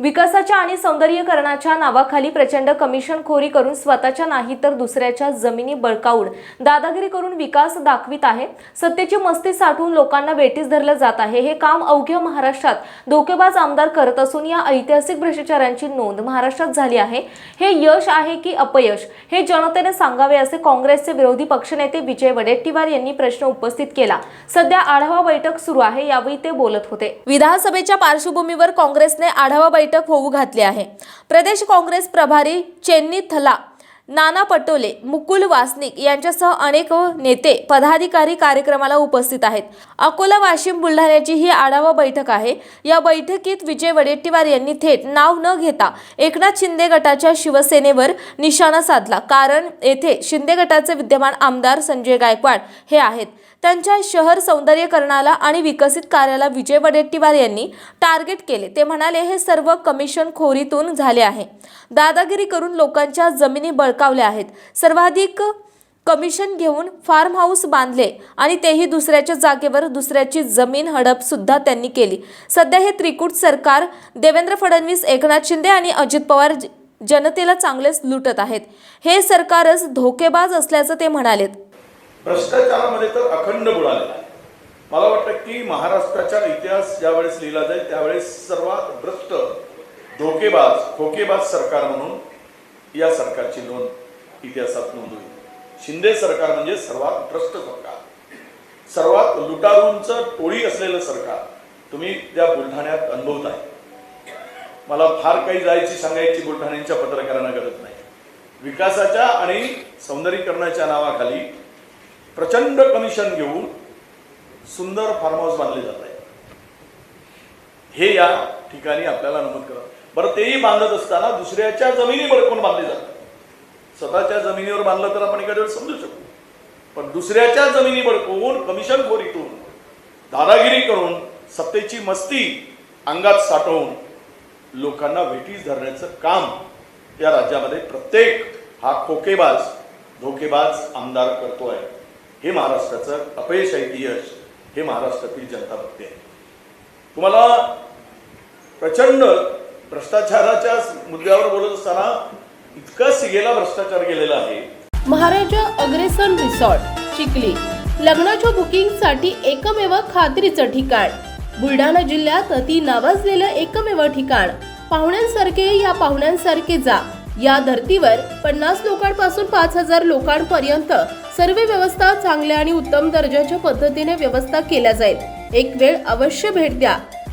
विकासाच्या आणि सौंदर्यीकरणाच्या नावाखाली प्रचंड कमिशनखोरी करून स्वतःच्या नाही तर दुसऱ्याच्या जमिनी बळकावून दादागिरी करून विकास दाखवित आहे. सत्तेची मस्ती साठवून लोकांना वेटीस धरलं जात आहे. हे काम अवघ्या महाराष्ट्रात धोकेबाज आमदार करत असून या ऐतिहासिक भ्रष्टाचारांची नोंद महाराष्ट्रात झाली आहे. हे यश आहे की अपयश? हे जनतेने सांगावे असे काँग्रेसचे विरोधी पक्षनेते विजय वडेट्टीवार यांनी प्रश्न उपस्थित केला. सध्या आढावा बैठक सुरू आहे यावेळी ते बोलत होते. विधानसभेच्या पार्श्वभूमीवर काँग्रेसने आढावा बैठक बैठक होऊ घातली आहे. प्रदेश काँग्रेस प्रभारी चेन्नी थला नाना पटोले मुकुल वासनिक यांच्यासह अनेक नेते पदाधिकारी कार्यक्रमाला उपस्थित आहेत. अकोला वाशिम बुलढाण्याची ही आढावा बैठक आहे. या बैठकीत विजय वडेट्टीवार यांनी थेट नाव न घेता एकनाथ शिंदे गटाच्या शिवसेनेवर निशाणा साधला. कारण येथे शिंदे गटाचे विद्यमान आमदार संजय गायकवाड हे आहेत. त्यांच्या शहर सौंदर्यकरणाला आणि विकसित कार्याला विजय वडेट्टीवार यांनी टार्गेट केले. ते म्हणाले हे सर्व कमिशन खोरीतून झाले आहे. दादागिरी करून लोकांच्या जमिनी बळ बळकावल्या आहेत. सर्वाधिक कमिशन घेऊन फार्म हाऊस बांधले आणि तेही दुसऱ्याच्या जागेवर दुसऱ्याची जमीन हडप सुद्धा त्यांनी केली. सध्या हे त्रिकूट सरकार देवेंद्र फडणवीस एकनाथ शिंदे आणि अजित पवार जनतेला चांगलेच लुटत आहेत. हे सरकारच धोकेबाज असल्याचं ते म्हणालेत. भ्रष्टाचारामध्ये तर अखंड बुडालेला आहे. मला वाटतं की महाराष्ट्राचा इतिहास ज्यावेळेस लिहिला जाईल त्यावेळेस सर्वात भ्रष्ट धोकेबाज खोकेबाज सरकार म्हणून या सरकारची नोंद इतिहासात नोंद होईल शिंदे सरकार म्हणजे सर्वात भ्रष्ट सरकार. सर्वात लुटारूंचं टोळी असलेलं सरकार. तुम्ही त्या बुलढाण्यात अनुभवत आहे मला फार काही जायची सांगायची बुलढाण्यांच्या पत्रकारांना गरज नाही. विकासाच्या आणि सौंदर्यीकरणाच्या नावाखाली प्रचंड कमिशन घेऊन सुंदर फार्म हाऊस बांधले जात आहे. हे या ठिकाणी आपल्याला नमूद करा बरं तेही बांधत असताना दुसऱ्याच्या जमिनीवर कोण बांधले जातात स्वतःच्या जमिनीवर बांधलं तर आपण एखाद्या समजू शकतो पण दुसऱ्याच्या जमिनीवर कोण कमिशन खोरीतून दादागिरी करून सत्तेची मस्ती अंगात साठवून लोकांना भेटीस धरण्याचं काम या राज्यामध्ये प्रत्येक हा खोकेबाज धोकेबाज आमदार करतोय. हे महाराष्ट्राचं अपयश आहे यश? हे महाराष्ट्रातील जनता बघते. आहे तुम्हाला प्रचंड भ्रष्टाचाराच्या मुद्द्यावर बोलत असताना इतका सिगेला भ्रष्टाचार गेलेला आहे. महाराजा अग्रेसन रिसॉर्ट चिखली. लग्नाच्या बुकिंगसाठी एकमेव खात्रीचं ठिकाण. बुलढाणा जिल्ह्यात अति नावाजलेलं एकमेव ठिकाण. पाहुण्यांसारखे या पाहुण्यांसारखे जा. या धर्तीवर पन्नास लोकांपासून पाच हजार लोकांपर्यंत सर्व व्यवस्था चांगल्या आणि उत्तम दर्जाच्या पद्धतीने व्यवस्था केल्या जाईल. एक वेळ अवश्य भेट द्या.